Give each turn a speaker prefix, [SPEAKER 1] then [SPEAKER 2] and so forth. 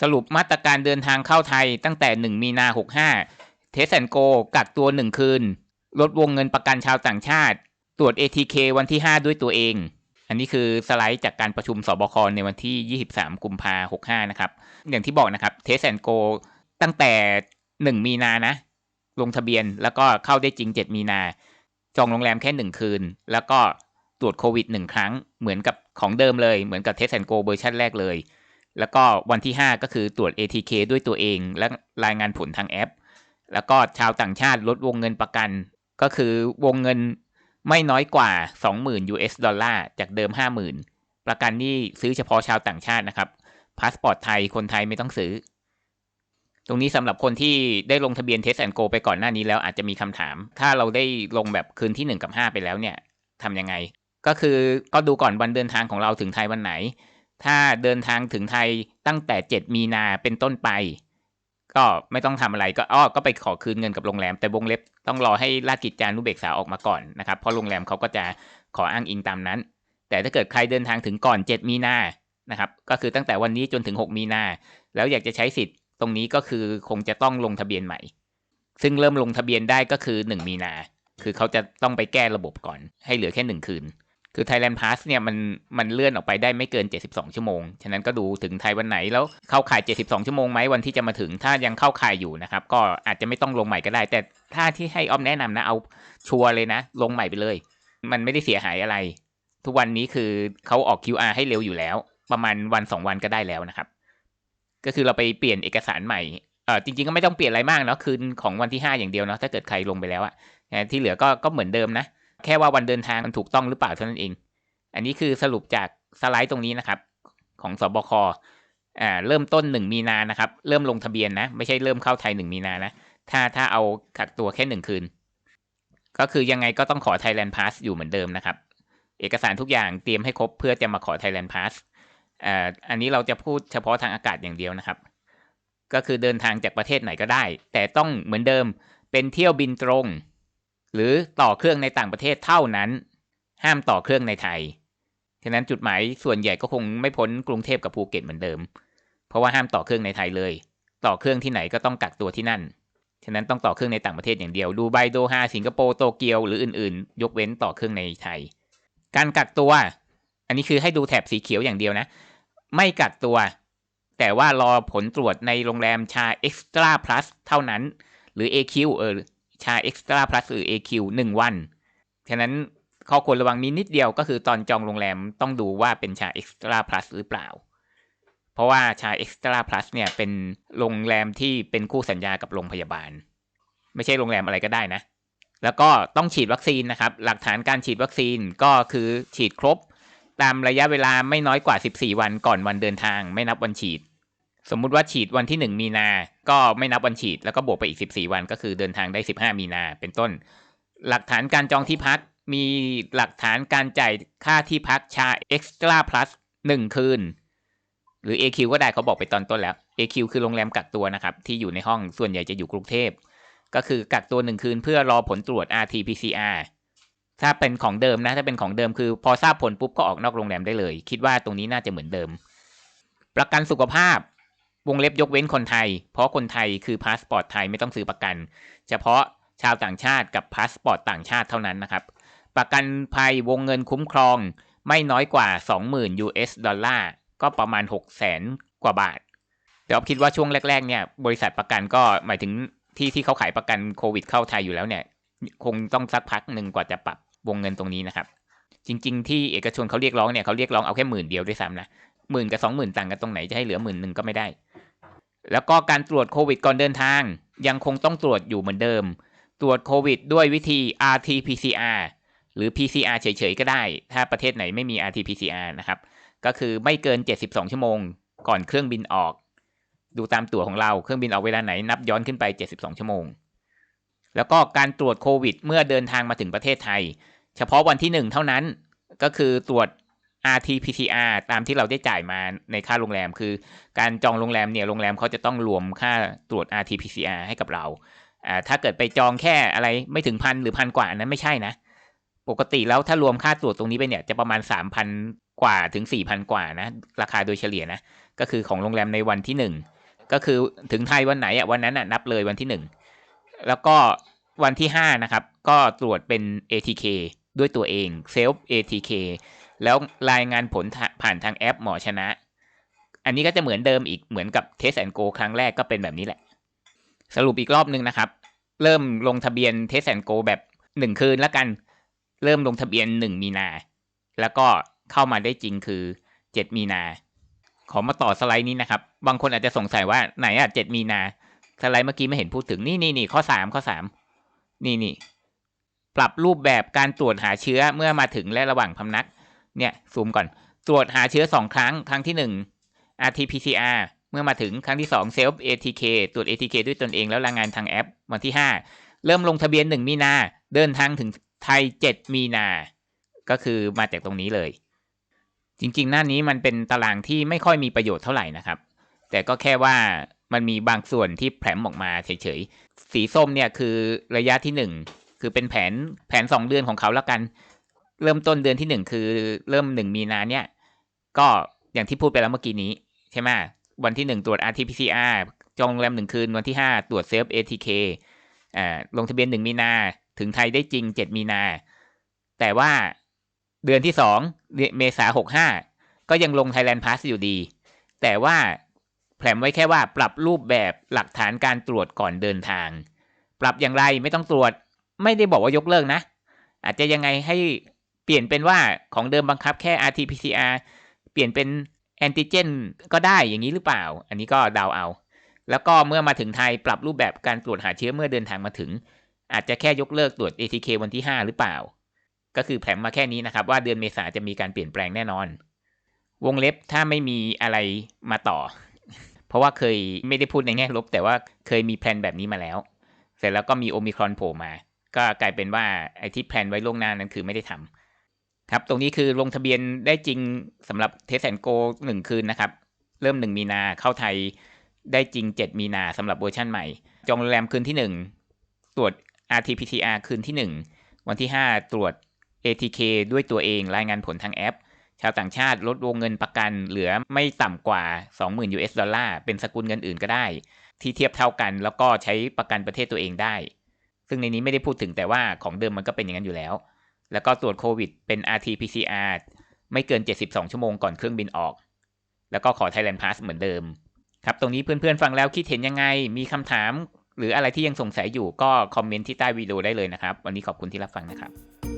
[SPEAKER 1] สรุปมาตรการเดินทางเข้าไทยตั้งแต่ 1 มีนา65เทสแอนโกกักตัว 1 คืน ลดวงเงินประกันชาวต่างชาติ ตรวจ ATK วันที่ 5 ด้วยตัวเอง อันนี้คือสไลด์จากการประชุมสบคในวันที่ 23 กุมภา65 นะครับ อย่างที่บอกนะครับเทสแอนโกตั้งแต่ 1 มีนานะ ลงทะเบียนแล้วก็เข้าได้จริง 7 มีนา จองโรงแรมแค่ 1 คืน แล้วก็ตรวจโควิด 1 ครั้งเหมือนกับของเดิมเลยเหมือนกับเทสแอนโกเวอร์ชันแรกเลย แล้วก็วันที่ 5 ก็คือตรวจ ATK ด้วยตัวเอง และรายงานผลทางแอป แล้วก็ชาวต่างชาติลดวงเงินประกัน ก็คือวงเงินไม่น้อยกว่า 20,000 US ดอลลาร์จากเดิม 50,000 ประกันนี่ซื้อเฉพาะชาวต่างชาตินะครับพาสปอร์ตไทยคนไทยไม่ต้องซื้อ ตรงนี้สำหรับคนที่ได้ลงทะเบียนเทสแอนโกไปก่อนหน้านี้แล้วอาจจะมีคำถาม ถ้าเราได้ลงแบบคืนที่ 1 กับ 5 ไปแล้วเนี่ยทำยังไง ก็คือก็ดูก่อนวันเดินทางของเราถึงไทยวันไหน ถ้าเดินทางถึงไทยตั้งแต่ 7 มีนาเป็นต้นไป ก็ไม่ต้องทำอะไรก็อ้อก็ไปขอคืนเงินกับโรงแรม แต่วงเล็บต้องรอให้ราชกิจจานุเบกษาออกมาก่อนนะครับ เพราะโรงแรมเขาก็จะขออ้างอิงตามนั้น แต่ถ้าเกิดใครเดินทางถึงก่อน 7 มีนานะครับ ก็คือตั้งแต่วันนี้จนถึง 6 มีนา แล้วอยากจะใช้สิทธิ์ตรงนี้ก็คือคงจะต้องลงทะเบียนใหม่ ซึ่งเริ่มลงทะเบียนได้ก็คือ 1 มีนา คือเขาจะต้องไปแก้ระบบก่อน ให้เหลือแค่ 1 คืน คือ Thailand Pass เนี่ยมันมันเลื่อนออกไปได้ไม่เกิน 72 ชั่วโมง ฉะนั้นก็ดูถึงไทยวันไหนแล้วเข้าข่าย 72 ชั่วโมงไหมวันที่จะมาถึง ถ้ายังเข้าข่ายอยู่นะครับ ก็อาจจะไม่ต้องลงใหม่ก็ได้ แต่ถ้าที่ให้ออมแนะนำนะเอาชัวร์เลยนะ ลงใหม่ไปเลย มันไม่ได้เสียหายอะไร ทุกวันนี้คือเขาออก QR ให้เร็วอยู่แล้ว ประมาณวัน 2 วันก็ได้แล้วนะครับ ก็คือเราไปเปลี่ยนเอกสารใหม่เออจริงๆก็ไม่ต้องเปลี่ยนอะไรมากเนาะคืนของวันที่ 5 อย่างเดียวเนาะถ้าเกิดใครลงไปแล้วอะที่เหลือก็ก็เหมือนเดิมนะ แค่ว่าวันเดินทางมันถูกต้องหรือเปล่าเท่านั้นเอง อันนี้คือสรุปจากสไลด์ตรงนี้นะครับ ของสบคอ่าเริ่มต้น1มีนานะครับ เริ่มลงทะเบียนนะ ไม่ใช่เริ่มเข้าไทย1มีนานะ ถ้าถ้าเอากักตัวแค่1คืน ก็คือยังไงก็ต้องขอ Thailand Pass อยู่เหมือนเดิมนะครับ เอกสารทุกอย่างเตรียมให้ครบเพื่อจะมาขอ Thailand Pass อ่าอันนี้เราจะพูดเฉพาะทางอากาศอย่างเดียวนะครับ ก็คือเดินทางจากประเทศไหนก็ได้ แต่ต้องเหมือนเดิมเป็นเที่ยวบินตรง หรือต่อเครื่องในต่างประเทศเท่านั้น ห้ามต่อเครื่องในไทย ฉะนั้นจุดหมายส่วนใหญ่ก็คงไม่พ้นกรุงเทพกับภูเก็ตเหมือนเดิม เพราะว่าห้ามต่อเครื่องในไทยเลย ต่อเครื่องที่ไหนก็ต้องกักตัวที่นั่น ฉะนั้นต้องต่อเครื่องในต่างประเทศอย่างเดียว ดูไบโดฮาสิงคโปร์โตเกียวหรืออื่นๆ ยกเว้นต่อเครื่องในไทย การกักตัว อันนี้คือให้ดูแถบสีเขียวอย่างเดียวนะ ไม่กักตัว แต่ว่ารอผลตรวจในโรงแรมชา Extra Plus เท่านั้น หรือ AQ เออ ชา Extra Plus หรือ AQ หนึ่งวัน ฉะนั้นข้อควรระวังมีนิดเดียวก็คือตอนจองโรงแรมต้องดูว่าเป็นชา Extra Plus หรือเปล่า เพราะว่าชา Extra Plus เนี่ยเป็นโรงแรมที่เป็นคู่สัญญากับโรงพยาบาล ไม่ใช่โรงแรมอะไรก็ได้นะ แล้วก็ต้องฉีดวัคซีนนะครับ หลักฐานการฉีดวัคซีนก็คือฉีดครบ ตามระยะเวลาไม่น้อยกว่า 14 วันก่อนวันเดินทาง ไม่นับวันฉีด สมมุติว่าฉีดวันที่ 1 มีนา ก็ไม่นับวันฉีดแล้วก็บวกไปอีก 14 วันก็คือเดินทางได้ 15 มีนาเป็นต้น หลักฐานการจองที่พักมีหลักฐานการจ่ายค่าที่พักชา Extra Plus 1 คืน หรือ AQ ก็ได้เขาบอกไปตอนต้นแล้ว AQ คือโรงแรมกักตัวนะครับ ที่อยู่ในห้องส่วนใหญ่จะอยู่กรุงเทพ ก็คือกักตัวหนึ่งคืนเพื่อรอผลตรวจ RT-PCR ถ้าเป็นของเดิมนะ ถ้าเป็นของเดิมคือ พอทราบผลปุ๊บก็ออกนอกโรงแรมได้เลย คิดว่าตรงนี้น่าจะเหมือนเดิม ประกันสุขภาพ วงเล็บยกเว้นคนไทย เพราะคนไทยคือพาสปอร์ตไทยไม่ต้องซื้อประกัน เฉพาะชาวต่างชาติกับพาสปอร์ตต่างชาติเท่านั้นนะครับ ประกันภัยวงเงินคุ้มครองไม่น้อยกว่า 20,000 US ดอลลาร์ ก็ประมาณ 6 0 0 0 0 0กว่าบาท แต่ออฟคิดว่าช่วงแรก ๆ เนี่ย บริษัทประกันก็หมายถึงที่ที่เขาขายประกันโควิดเข้าไทยอยู่แล้วเนี่ย คงต้องสักพักหนึ่งกว่าจะปรับวงเงินตรงนี้นะครับ จริง ๆ ที่เอกชนเขาเรียกร้องเนี่ยเขาเรียกร้องเอาแค่หมื่นเดียวด้วยซ้ำนะหมื่นกับสองหมื่นต่างกันตรงไหนจะให้เหลือหมื่นหนึ่งก็ไม่ได้ แล้วก็การตรวจโควิดก่อนเดินทาง ยังคงต้องตรวจอยู่เหมือนเดิม ตรวจโควิดด้วยวิธี RT-PCR หรือ PCR เฉยๆ ก็ได้ ถ้าประเทศไหนไม่มี RT-PCR นะครับ ก็คือไม่เกิน 72 ชั่วโมง ก่อนเครื่องบินออก ดูตามตั๋วของเรา เครื่องบินออกเวลาไหน นับย้อนขึ้นไป 72 ชั่วโมง แล้วก็การตรวจโควิด เมื่อเดินทางมาถึงประเทศไทย เฉพาะวันที่หนึ่งเท่านั้น ก็คือตรวจ RT-PCR ตามที่เราได้จ่ายมาในค่าโรงแรม คือการจองโรงแรมเนี่ยโรงแรมเขาจะต้องรวมค่าตรวจ RT-PCR ให้กับเราอ่าถ้าเกิดไปจองแค่อะไรไม่ถึงพันหรือพันกว่านั้นไม่ใช่นะ ปกติแล้วถ้ารวมค่าตรวจตรงนี้ไปเนี่ยจะประมาณกว่าถึงสี่พันกว่านะ ราคาโดยเฉลี่ยนะ ก็คือของโรงแรมในวันที่หนึ่งก็คือถึงไทยวันไหนอะวันนั้นอะนับเลยวันที่หนึ่งแล้วก็วันที่ห้านะครับก็ตรวจเป็น ATK ด้วยตัวเอง Self ATK แล้วรายงานผลผ่านทางแอปหมอชนะ อันนี้ก็จะเหมือนเดิมอีกเหมือนกับ Test and Go ครั้งแรกก็เป็นแบบนี้แหละ สรุปอีกรอบนึงนะครับ เริ่มลงทะเบียน Test and Go แบบหนึ่งคืนแล้วกัน เริ่มลงทะเบียนหนึ่งมีนา แล้วก็เข้ามาได้จริงคือเจ็ดมีนา ขอมาต่อสไลด์นี้นะครับ บางคนอาจจะสงสัยว่าไหนอะเจ็ดมีนา สไลด์เมื่อกี้ไม่เห็นพูดถึงนี่นี่นี่ข้อสามข้อสามนี่นี่ปรับรูปแบบการตรวจหาเชื้อเมื่อมาถึงและระหว่างพำนัก เนี่ยซูมก่อน ตรวจหาเชื้อสองครั้ง ครั้งที่หนึ่ง RT-PCR เมื่อมาถึงครั้งที่สอง Self ATK ตรวจ ATK ด้วยตนเองแล้วรายงานทางแอป วันที่ห้าเริ่มลงทะเบียนหนึ่งมีนา เดินทางถึงไทยเจ็ดมีนา ก็คือมาจากตรงนี้เลย จริงๆ หน้านี้มันเป็นตารางที่ไม่ค่อยมีประโยชน์เท่าไหร่นะครับ แต่ก็แค่ว่ามันมีบางส่วนที่แผลมออกมาเฉยๆ สีส้มเนี่ยคือระยะที่หนึ่งคือเป็นแผนแผนสองเดือนของเขาแล้วกัน เริ่มต้นเดือนที่หนึ่งคือ เริ่มหนึ่งมีนาเนี่ย ก็อย่างที่พูดไปแล้วเมื่อกี้นี้ ใช่ไหมวันที่หนึ่งตรวจ RT-PCR จองโรงแรมหนึ่งคืน วันที่ห้าตรวจเซฟ ATK อ่าลงทะเบียนหนึ่งมีนาถึงไทยได้จริงเจ็ดมีนา แต่ว่าเดือนที่สองเมษาหกห้าก็ยังลง Thailand Pass อยู่ดี แต่ว่าแผลมไว้แค่ว่าปรับรูปแบบหลักฐานการตรวจก่อนเดินทาง ปรับอย่างไรไม่ต้องตรวจ ไม่ได้บอกว่ายกเลิกนะ อาจจะยังไงให้ เปลี่ยนเป็นว่าของเดิมบังคับแค่ RT-PCR เปลี่ยนเป็นแอนติเจนก็ได้อย่างนี้หรือเปล่า อันนี้ก็เดาเอา แล้วก็เมื่อมาถึงไทยปรับรูปแบบการตรวจหาเชื้อเมื่อเดินทางมาถึง อาจจะแค่ยกเลิกตรวจ ATK วันที่ 5 หรือเปล่า ก็คือแผนมาแค่นี้นะครับว่าเดือนเมษาจะมีการเปลี่ยนแปลงแน่นอน วงเล็บถ้าไม่มีอะไรมาต่อ เพราะว่าเคยไม่ได้พูดในแง่ลบ แต่ว่าเคยมีแผนแบบนี้มาแล้ว เสร็จแล้วก็มีโอมิครอนโผล่มา ก็กลายเป็นว่าไอ้ที่แพลนไว้ล่วงหน้านั้นคือไม่ได้ทำ ครับ ตรงนี้คือลงทะเบียนได้จริงสำหรับเทสแอนโกหนึ่งคืนนะครับ เริ่มหนึ่งมีนาเข้าไทยได้จริง 7 มีนาสำหรับเวอร์ชันใหม่ จองโรงแรมคืนที่ 1 ตรวจ RT-PCR คืนที่ 1 วันที่ 5 ตรวจ ATK ด้วยตัวเองรายงานผลทางแอป ชาวต่างชาติลดวงเงินประกันเหลือไม่ต่ำกว่า 20,000 US ดอลลาร์ เป็นสกุลเงินอื่นก็ได้ ที่เทียบเท่ากันแล้วก็ใช้ประกันประเทศตัวเองได้ ซึ่งในนี้ไม่ได้พูดถึงแต่ว่าของเดิมมันก็เป็นอย่างนั้นอยู่แล้ว แล้วก็ตรวจโควิดเป็น RT-PCR ไม่เกิน 72 ชั่วโมงก่อนเครื่องบินออก แล้วก็ขอ Thailand Pass เหมือนเดิม ครับ ตรงนี้เพื่อนๆ ฟังแล้วคิดเห็นยังไง มีคำถาม หรืออะไรที่ยังสงสัยอยู่ก็คอมเมนต์ที่ใต้วิดีโอได้เลยนะครับ วันนี้ขอบคุณที่รับฟังนะครับ